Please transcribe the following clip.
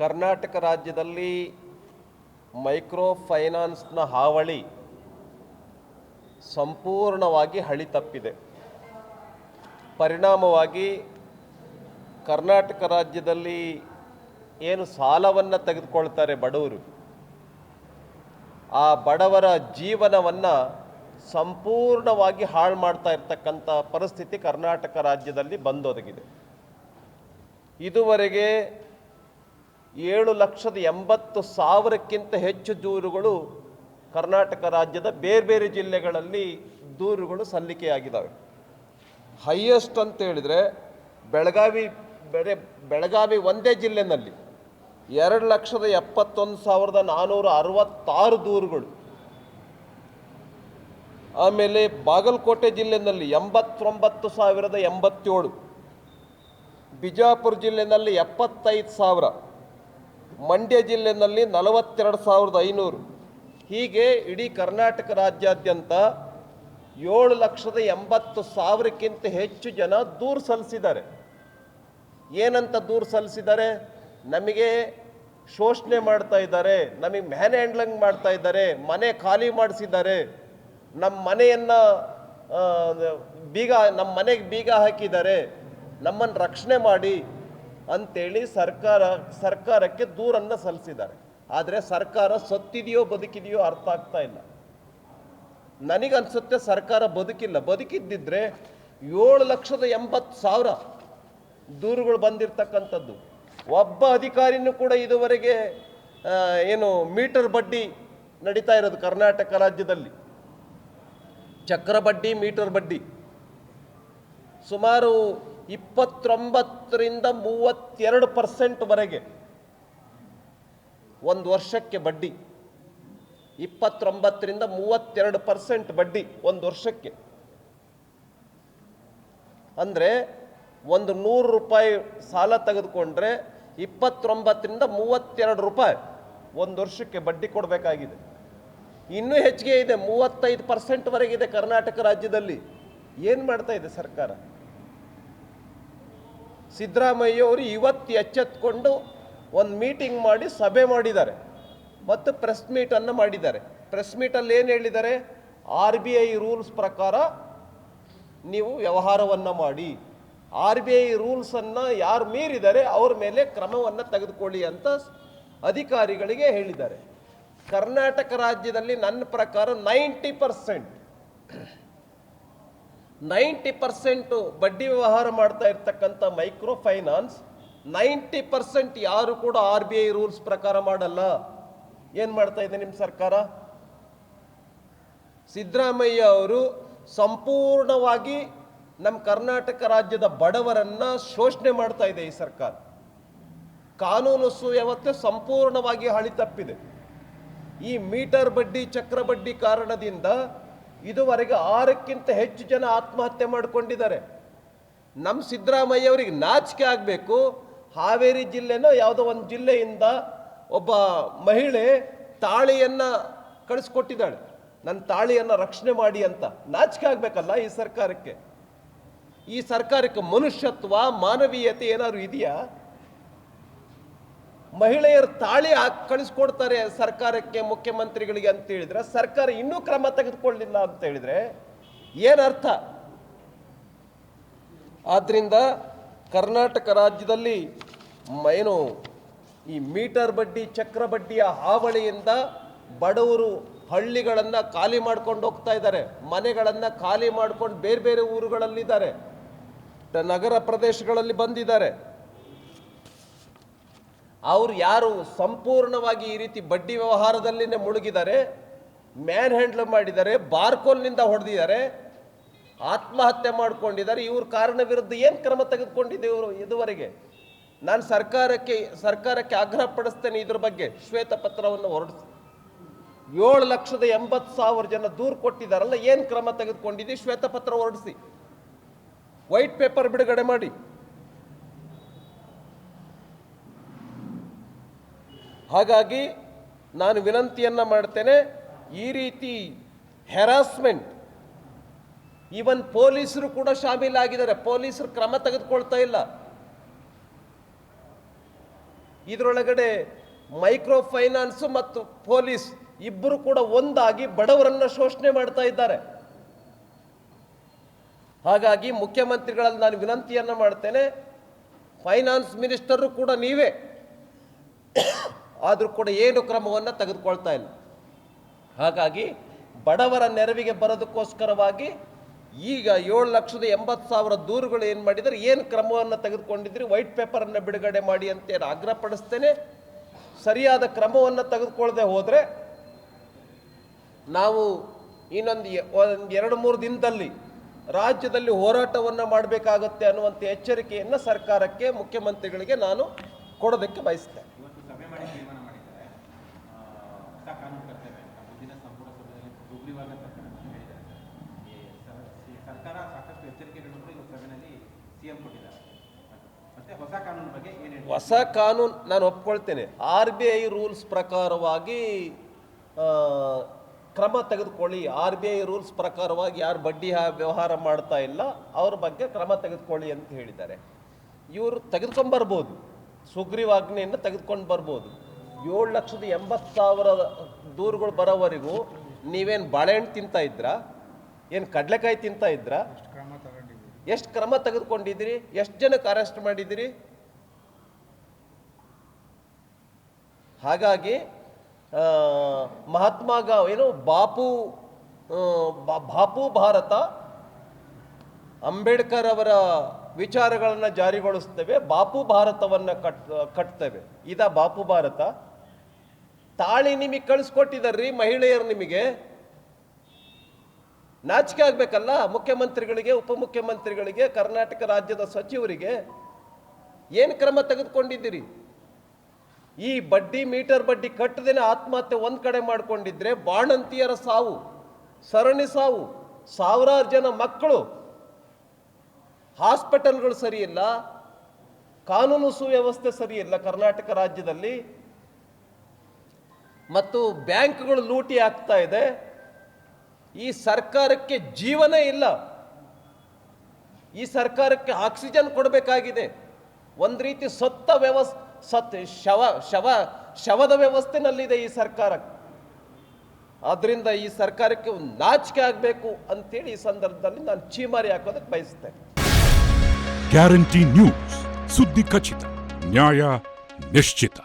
ಕರ್ನಾಟಕ ರಾಜ್ಯದಲ್ಲಿ ಮೈಕ್ರೋ ಫೈನಾನ್ಸ್ನ ಹಾವಳಿ ಸಂಪೂರ್ಣವಾಗಿ ಹಳಿ ತಪ್ಪಿದೆ. ಪರಿಣಾಮವಾಗಿ ಕರ್ನಾಟಕ ರಾಜ್ಯದಲ್ಲಿ ಏನು ಸಾಲವನ್ನು ತೆಗೆದುಕೊಳ್ತಾರೆ ಬಡವರು, ಆ ಬಡವರ ಜೀವನವನ್ನು ಸಂಪೂರ್ಣವಾಗಿ ಹಾಳು ಮಾಡ್ತಾ ಇರ್ತಕ್ಕಂಥ ಪರಿಸ್ಥಿತಿ ಕರ್ನಾಟಕ ರಾಜ್ಯದಲ್ಲಿ ಬಂದೊದಗಿದೆ. ಇದುವರೆಗೆ ಏಳು ಲಕ್ಷದ ಎಂಬತ್ತು ಸಾವಿರಕ್ಕಿಂತ ಹೆಚ್ಚು ದೂರುಗಳು ಕರ್ನಾಟಕ ರಾಜ್ಯದ ಬೇರೆ ಬೇರೆ ಜಿಲ್ಲೆಗಳಲ್ಲಿ ದೂರುಗಳು ಸಲ್ಲಿಕೆಯಾಗಿದ್ದಾವೆ. ಹೈಯೆಸ್ಟ್ ಅಂತ ಹೇಳಿದರೆ ಬೆಳಗಾವಿ, ಬೇರೆ ಬೆಳಗಾವಿ ಒಂದೇ ಜಿಲ್ಲೆನಲ್ಲಿ ಎರಡು ಲಕ್ಷದ ಎಪ್ಪತ್ತೊಂದು ಸಾವಿರದ ನಾನ್ನೂರ ಅರವತ್ತಾರು ದೂರುಗಳು. ಆಮೇಲೆ ಬಾಗಲಕೋಟೆ ಜಿಲ್ಲೆನಲ್ಲಿ ಎಂಬತ್ತೊಂಬತ್ತು ಸಾವಿರದ ಎಂಬತ್ತೇಳು. ಬಿಜಾಪುರ ಜಿಲ್ಲೆಯಲ್ಲಿ ಎಪ್ಪತ್ತೈದು ಸಾವಿರ. ಮಂಡ್ಯ ಜಿಲ್ಲೆಯಲ್ಲಿ ನಲವತ್ತೆರಡು ಸಾವಿರದ ಐನೂರು. ಹೀಗೆ ಇಡೀ ಕರ್ನಾಟಕ ರಾಜ್ಯಾದ್ಯಂತ ಏಳು ಲಕ್ಷದ ಎಂಬತ್ತು ಸಾವಿರಕ್ಕಿಂತ ಹೆಚ್ಚು ಜನ ದೂರು ಸಲ್ಲಿಸಿದ್ದಾರೆ. ಏನಂತ ದೂರು ಸಲ್ಲಿಸಿದ್ದಾರೆ? ನಮಗೆ ಶೋಷಣೆ ಮಾಡ್ತಾ ಇದ್ದಾರೆ, ನಮಗೆ ಮ್ಯಾನ್ ಹ್ಯಾಂಡ್ಲಿಂಗ್ ಮಾಡ್ತಾ ಇದ್ದಾರೆ, ಮನೆ ಖಾಲಿ ಮಾಡಿಸಿದ್ದಾರೆ. ನಮ್ಮ ಮನೆಯನ್ನು ಬೀಗ, ನಮ್ಮ ಮನೆಗೆ ಬೀಗ ಹಾಕಿದ್ದಾರೆ. ನಮ್ಮನ್ನು ರಕ್ಷಣೆ ಮಾಡಿ ಅಂತೇಳಿ ಸರ್ಕಾರ, ಸರ್ಕಾರಕ್ಕೆ ದೂರನ್ನು ಸಲ್ಲಿಸಿದ್ದಾರೆ. ಆದರೆ ಸರ್ಕಾರ ಸತ್ತಿದೆಯೋ ಬದುಕಿದೆಯೋ ಅರ್ಥ ಆಗ್ತಾ ಇಲ್ಲ. ನನಗನ್ಸುತ್ತೆ ಸರ್ಕಾರ ಬದುಕಿಲ್ಲ. ಬದುಕಿದ್ದಿದ್ರೆ ಏಳು ಲಕ್ಷದ ಎಂಬತ್ತು ಸಾವಿರ ದೂರುಗಳು ಬಂದಿರತಕ್ಕಂಥದ್ದು. ಒಬ್ಬ ಅಧಿಕಾರಿನೂ ಕೂಡ ಇದುವರೆಗೆ ಏನು ಮೀಟರ್ ಬಡ್ಡಿ ನಡೀತಾ ಇರೋದು ಕರ್ನಾಟಕ ರಾಜ್ಯದಲ್ಲಿ. ಚಕ್ರ ಬಡ್ಡಿ, ಮೀಟರ್ ಬಡ್ಡಿ. ಸುಮಾರು ಇಪ್ಪತ್ತೊಂಬತ್ತರಿಂದ ಮೂವತ್ತೆರಡು ಪರ್ಸೆಂಟ್ವರೆಗೆ ಒಂದು ವರ್ಷಕ್ಕೆ ಬಡ್ಡಿ. ಇಪ್ಪತ್ತೊಂಬತ್ತರಿಂದ ಮೂವತ್ತೆರಡು ಪರ್ಸೆಂಟ್ ಬಡ್ಡಿ ಒಂದು ವರ್ಷಕ್ಕೆ. ಅಂದರೆ ಒಂದು ನೂರು ರೂಪಾಯಿ ಸಾಲ ತೆಗೆದುಕೊಂಡ್ರೆ ಇಪ್ಪತ್ತೊಂಬತ್ತರಿಂದ ಮೂವತ್ತೆರಡು ರೂಪಾಯಿ ಒಂದು ವರ್ಷಕ್ಕೆ ಬಡ್ಡಿ ಕೊಡಬೇಕಾಗಿದೆ. ಇನ್ನೂ ಹೆಚ್ಚಿಗೆ ಇದೆ, ಮೂವತ್ತೈದು ಪರ್ಸೆಂಟ್ವರೆಗಿದೆ ಕರ್ನಾಟಕ ರಾಜ್ಯದಲ್ಲಿ. ಏನು ಮಾಡ್ತಾ ಇದೆ ಸರ್ಕಾರ? ಸಿದ್ದರಾಮಯ್ಯ ಅವರು ಇವತ್ತು ಎಚ್ಚೆತ್ಕೊಂಡು ಒಂದು ಮೀಟಿಂಗ್ ಮಾಡಿ ಸಭೆ ಮಾಡಿದ್ದಾರೆ. ಮತ್ತು ಪ್ರೆಸ್ ಮೀಟನ್ನು ಮಾಡಿದ್ದಾರೆ. ಪ್ರೆಸ್ ಮೀಟಲ್ಲಿ ಏನು ಹೇಳಿದ್ದಾರೆ? ಆರ್ ಬಿ ಐ ರೂಲ್ಸ್ ಪ್ರಕಾರ ನೀವು ವ್ಯವಹಾರವನ್ನು ಮಾಡಿ. ಆರ್ ಬಿ ಐ ರೂಲ್ಸನ್ನು ಯಾರು ಮೀರಿದರೆ ಅವ್ರ ಮೇಲೆ ಕ್ರಮವನ್ನು ತೆಗೆದುಕೊಳ್ಳಿ ಅಂತ ಅಧಿಕಾರಿಗಳಿಗೆ ಹೇಳಿದ್ದಾರೆ. ಕರ್ನಾಟಕ ರಾಜ್ಯದಲ್ಲಿ ನನ್ನ ಪ್ರಕಾರ ನೈಂಟಿ ಪರ್ಸೆಂಟ್ ನೈಂಟಿ ಪರ್ಸೆಂಟು ಬಡ್ಡಿ ವ್ಯವಹಾರ ಮಾಡ್ತಾ ಇರ್ತಕ್ಕಂಥ ಮೈಕ್ರೋ ಫೈನಾನ್ಸ್ ನೈಂಟಿ ಪರ್ಸೆಂಟ್ ಯಾರು ಕೂಡ ಆರ್ ಬಿ ಐ ರೂಲ್ಸ್ ಪ್ರಕಾರ ಮಾಡಲ್ಲ. ಏನು ಮಾಡ್ತಾ ಇದೆ ನಿಮ್ಮ ಸರ್ಕಾರ? ಸಿದ್ದರಾಮಯ್ಯ ಅವರು ಸಂಪೂರ್ಣವಾಗಿ ನಮ್ಮ ಕರ್ನಾಟಕ ರಾಜ್ಯದ ಬಡವರನ್ನ ಶೋಷಣೆ ಮಾಡ್ತಾ ಇದೆ ಈ ಸರ್ಕಾರ. ಕಾನೂನು ಸುವ್ಯವಸ್ಥೆ ಸಂಪೂರ್ಣವಾಗಿ ಹಳಿ ತಪ್ಪಿದೆ. ಈ ಮೀಟರ್ ಬಡ್ಡಿ, ಚಕ್ರ ಬಡ್ಡಿ ಕಾರಣದಿಂದ ಇದುವರೆಗೆ ಆರಕ್ಕಿಂತ ಹೆಚ್ಚು ಜನ ಆತ್ಮಹತ್ಯೆ ಮಾಡಿಕೊಂಡಿದ್ದಾರೆ. ನಮ್ಮ ಸಿದ್ದರಾಮಯ್ಯ ಅವರಿಗೆ ನಾಚಿಕೆ ಆಗಬೇಕು. ಹಾವೇರಿ ಜಿಲ್ಲೆನೋ ಯಾವುದೋ ಒಂದು ಜಿಲ್ಲೆಯಿಂದ ಒಬ್ಬ ಮಹಿಳೆ ತಾಳಿಯನ್ನು ಕಳಿಸ್ಕೊಟ್ಟಿದ್ದಾಳೆ. ನನ್ನ ತಾಳಿಯನ್ನು ರಕ್ಷಣೆ ಮಾಡಿ ಅಂತ. ನಾಚಿಕೆ ಆಗಬೇಕಲ್ಲ ಈ ಸರ್ಕಾರಕ್ಕೆ? ಈ ಸರ್ಕಾರಕ್ಕೆ ಮನುಷ್ಯತ್ವ, ಮಾನವೀಯತೆ ಏನಾದರೂ ಇದೆಯಾ? ಮಹಿಳೆಯರು ತಾಳಿ ಹಾಕಿ ಕಳಿಸ್ಕೊಡ್ತಾರೆ ಸರ್ಕಾರಕ್ಕೆ, ಮುಖ್ಯಮಂತ್ರಿಗಳಿಗೆ ಅಂತ ಹೇಳಿದ್ರೆ, ಸರ್ಕಾರ ಇನ್ನೂ ಕ್ರಮ ತೆಗೆದುಕೊಳ್ಳಿಲ್ಲ ಅಂತ ಹೇಳಿದ್ರೆ ಏನರ್ಥ ಆದ್ರಿಂದ ಕರ್ನಾಟಕ ರಾಜ್ಯದಲ್ಲಿ ಏನು ಈ ಮೀಟರ್ ಬಡ್ಡಿ, ಚಕ್ರ ಬಡ್ಡಿಯ ಹಾವಳಿಯಿಂದ ಬಡವರು ಹಳ್ಳಿಗಳನ್ನು ಖಾಲಿ ಮಾಡ್ಕೊಂಡು ಹೋಗ್ತಾ ಇದ್ದಾರೆ, ಮನೆಗಳನ್ನು ಖಾಲಿ ಮಾಡ್ಕೊಂಡು ಬೇರೆ ಬೇರೆ ಊರುಗಳಲ್ಲಿದ್ದಾರೆ, ನಗರ ಪ್ರದೇಶಗಳಲ್ಲಿ ಬಂದಿದ್ದಾರೆ. ಅವ್ರು ಯಾರು ಸಂಪೂರ್ಣವಾಗಿ ಈ ರೀತಿ ಬಡ್ಡಿ ವ್ಯವಹಾರದಲ್ಲಿನೇ ಮುಳುಗಿದ್ದಾರೆ ಮ್ಯಾನ್ ಹ್ಯಾಂಡ್ಲ್ ಮಾಡಿದ್ದಾರೆ, ಬಾರ್ಕೋಲ್ನಿಂದ ಹೊಡೆದಿದ್ದಾರೆ, ಆತ್ಮಹತ್ಯೆ ಮಾಡಿಕೊಂಡಿದ್ದಾರೆ, ಇವ್ರ ಕಾರಣ ವಿರುದ್ಧ ಏನು ಕ್ರಮ ತೆಗೆದುಕೊಂಡಿದೆ ಇವರು ಇದುವರೆಗೆ? ನಾನು ಸರ್ಕಾರಕ್ಕೆ ಸರ್ಕಾರಕ್ಕೆ ಆಗ್ರಹ ಪಡಿಸ್ತೇನೆ ಇದ್ರ ಬಗ್ಗೆ ಶ್ವೇತಪತ್ರವನ್ನು ಹೊರಡಿಸಿ. ಏಳು ಲಕ್ಷದ ಎಂಬತ್ತು ಸಾವಿರ ಜನ ದೂರು ಕೊಟ್ಟಿದ್ದಾರಲ್ಲ, ಏನು ಕ್ರಮ ತೆಗೆದುಕೊಂಡಿದ್ದೀವಿ ಶ್ವೇತಪತ್ರ ಹೊರಡಿಸಿ. ವೈಟ್ ಪೇಪರ್ ಬಿಡುಗಡೆ ಮಾಡಿ. ಹಾಗಾಗಿ ನಾನು ವಿನಂತಿಯನ್ನು ಮಾಡ್ತೇನೆ, ಈ ರೀತಿ ಹೆರಾಸ್ಮೆಂಟ್ ಈವನ್ ಪೊಲೀಸರು ಕೂಡ ಶಾಮೀಲಾಗಿದ್ದಾರೆ. ಪೊಲೀಸರು ಕ್ರಮ ತೆಗೆದುಕೊಳ್ತಾ ಇಲ್ಲ. ಇದರೊಳಗಡೆ ಮೈಕ್ರೋ ಫೈನಾನ್ಸ್ ಮತ್ತು ಪೊಲೀಸ್ ಇಬ್ಬರು ಕೂಡ ಒಂದಾಗಿ ಬಡವರನ್ನ ಶೋಷಣೆ ಮಾಡ್ತಾ ಇದ್ದಾರೆ. ಹಾಗಾಗಿ ಮುಖ್ಯಮಂತ್ರಿಗಳಲ್ಲಿ ನಾನು ವಿನಂತಿಯನ್ನು ಮಾಡ್ತೇನೆ ಫೈನಾನ್ಸ್ ಮಿನಿಸ್ಟರು ಕೂಡ ನೀವೇ. ಆದರೂ ಕೂಡ ಏನು ಕ್ರಮವನ್ನು ತೆಗೆದುಕೊಳ್ತಾ ಇಲ್ಲ. ಹಾಗಾಗಿ ಬಡವರ ನೆರವಿಗೆ ಬರೋದಕ್ಕೋಸ್ಕರವಾಗಿ ಈಗ ಏಳು ಲಕ್ಷದ ಎಂಬತ್ತು ಸಾವಿರ ದೂರುಗಳು ಏನು ಮಾಡಿದರೆ, ಏನು ಕ್ರಮವನ್ನು ತೆಗೆದುಕೊಂಡಿದ್ರಿ, ವೈಟ್ ಪೇಪರನ್ನು ಬಿಡುಗಡೆ ಮಾಡಿ ಅಂತ ಏನು ಆಗ್ರಹಪಡಿಸ್ತೇನೆ. ಸರಿಯಾದ ಕ್ರಮವನ್ನು ತೆಗೆದುಕೊಳ್ಳದೆ ಹೋದರೆ ನಾವು ಇನ್ನೊಂದು ಒಂದು ಎರಡು ಮೂರು ದಿನದಲ್ಲಿ ರಾಜ್ಯದಲ್ಲಿ ಹೋರಾಟವನ್ನು ಮಾಡಬೇಕಾಗುತ್ತೆ ಅನ್ನುವಂಥ ಎಚ್ಚರಿಕೆಯನ್ನು ಸರ್ಕಾರಕ್ಕೆ, ಮುಖ್ಯಮಂತ್ರಿಗಳಿಗೆ ನಾನು ಕೊಡೋದಕ್ಕೆ ಬಯಸ್ತೇನೆ ಇವತ್ತು ಸಭೆ ಮಾಡಿ ತೀರ್ಮಾನ ಮಾಡಿದ್ದಾರೆ ಆ, ಹೊಸ ಕಾನೂನು ತರ್ತೇವೆ ಅಂತ ಮುಂದಿನ ಸಂಪುಟ ಸಭೆಯಲ್ಲಿ ಸುಗ್ರೀವಾಜ್ಞೆ ತರ್ತೇವೆ ಅಂತ ಹೇಳಿದ್ದಾರೆ ಸರ್. ಈ ಸರ್- ಈ ಸರ್ಕಾರ ಸಾಕಷ್ಟು ಎಚ್ಚರಿಕೆಗಳನ್ನು ಕೂಡ ಇವತ್ತು ಸಭೆಯಲ್ಲಿ ಸಿಎಂ ಕೊಟ್ಟಿದ್ದಾರೆ ಮತ್ತೆ ಹೊಸ ಕಾನೂನು ನಾನು ಒಪ್ಕೊಳ್ತೇನೆ. ಆರ್ ಬಿ ಐ ರೂಲ್ಸ್ ಪ್ರಕಾರವಾಗಿ ಕ್ರಮ ತೆಗೆದುಕೊಳ್ಳಿ. ಆರ್ ಬಿ ಐ ರೂಲ್ಸ್ ಪ್ರಕಾರವಾಗಿ ಯಾರು ಬಡ್ಡಿ ವ್ಯವಹಾರ ಮಾಡ್ತಾ ಇಲ್ಲ, ಅವ್ರ ಬಗ್ಗೆ ಕ್ರಮ ತೆಗೆದುಕೊಳ್ಳಿ ಅಂತ ಹೇಳಿದ್ದಾರೆ. ಇವರು ತೆಗೆದುಕೊಂಡ್ಬರ್ಬೋದು ಸುಗ್ರೀವಾಜ್ಞೆಯನ್ನು ತೆಗೆದುಕೊಂಡು ಬರ್ಬೋದು. ಏಳು ಲಕ್ಷದ ಎಂಬತ್ತು ಸಾವಿರ ದೂರುಗಳು ಬರೋವರೆಗೂ ನೀವೇನು ಬಾಳೆಹಣ್ಣು ತಿಂತಾ ಇದ್ರಾ? ಏನು ಕಡಲೆಕಾಯಿ ತಿಂತಾ ಇದ್ರಾ? ಎಷ್ಟು ಕ್ರಮ ತೆಗೆದುಕೊಂಡಿದ್ದೀರಿ? ಎಷ್ಟು ಜನಕ್ಕೆ ಅರೆಸ್ಟ್ ಮಾಡಿದ್ದೀರಿ? ಹಾಗಾಗಿ ಮಹಾತ್ಮ ಗಾ, ಏನು, ಬಾಪು ಬಾಪು ಭಾರತ, ಅಂಬೇಡ್ಕರ್ ಅವರ ವಿಚಾರಗಳನ್ನು ಜಾರಿಗೊಳಿಸ್ತೇವೆ, ಬಾಪು ಭಾರತವನ್ನು ಕಟ್, ಕಟ್ತೇವೆ. ಇದ ಬಾಪು ಭಾರತ. ತಾಳಿ ನಿಮಗೆ ಕಳಿಸ್ಕೊಟ್ಟಿದ್ದಾರ್ರಿ ಮಹಿಳೆಯರು ನಿಮಗೆ. ನಾಚಿಕೆ ಆಗಬೇಕಲ್ಲ, ಮುಖ್ಯಮಂತ್ರಿಗಳಿಗೆ, ಉಪಮುಖ್ಯಮಂತ್ರಿಗಳಿಗೆ, ಕರ್ನಾಟಕ ರಾಜ್ಯದ ಸಚಿವರಿಗೆ ಏನು ಕ್ರಮ ತೆಗೆದುಕೊಂಡಿದ್ದೀರಿ? ಈ ಬಡ್ಡಿ, ಮೀಟರ್ ಬಡ್ಡಿ ಕಟ್ಟದೇನೆ ಆತ್ಮಹತ್ಯೆ ಒಂದು ಕಡೆ ಮಾಡಿಕೊಂಡಿದ್ರೆ ಬಾಣಂತಿಯರ ಸಾವು, ಸರಣಿ ಸಾವು, ಸಾವಿರಾರು ಜನ ಮಕ್ಕಳು, ಹಾಸ್ಪಿಟಲ್ಗಳು ಸರಿಯಿಲ್ಲ, ಕಾನೂನು ಸುವ್ಯವಸ್ಥೆ ಸರಿಯಿಲ್ಲ ಕರ್ನಾಟಕ ರಾಜ್ಯದಲ್ಲಿ, ಮತ್ತು ಬ್ಯಾಂಕ್ಗಳು ಲೂಟಿ ಆಗ್ತಾ ಇದೆ. ಈ ಸರ್ಕಾರಕ್ಕೆ ಜೀವನ ಇಲ್ಲ. ಈ ಸರ್ಕಾರಕ್ಕೆ ಆಕ್ಸಿಜನ್ ಕೊಡಬೇಕಾಗಿದೆ. ಒಂದು ರೀತಿ ಸತ್ತ ವ್ಯವಸ್, ಸತ್ ಶವ ಶವ, ಶವದ ವ್ಯವಸ್ಥೆನಲ್ಲಿದೆ ಈ ಸರ್ಕಾರ. ಆದ್ರಿಂದ ಈ ಸರ್ಕಾರಕ್ಕೆ ನಾಚಿಕೆ ಆಗಬೇಕು ಅಂತೇಳಿ ಈ ಸಂದರ್ಭದಲ್ಲಿ ನಾನು ಚೀಮಾರಿ ಹಾಕೋದಕ್ಕೆ ಬಯಸ್ತೇನೆ. Guarantee News. ಸುದ್ದಿ ಖಚಿತ. ನ್ಯಾಯ ನಿಶ್ಚಿತ.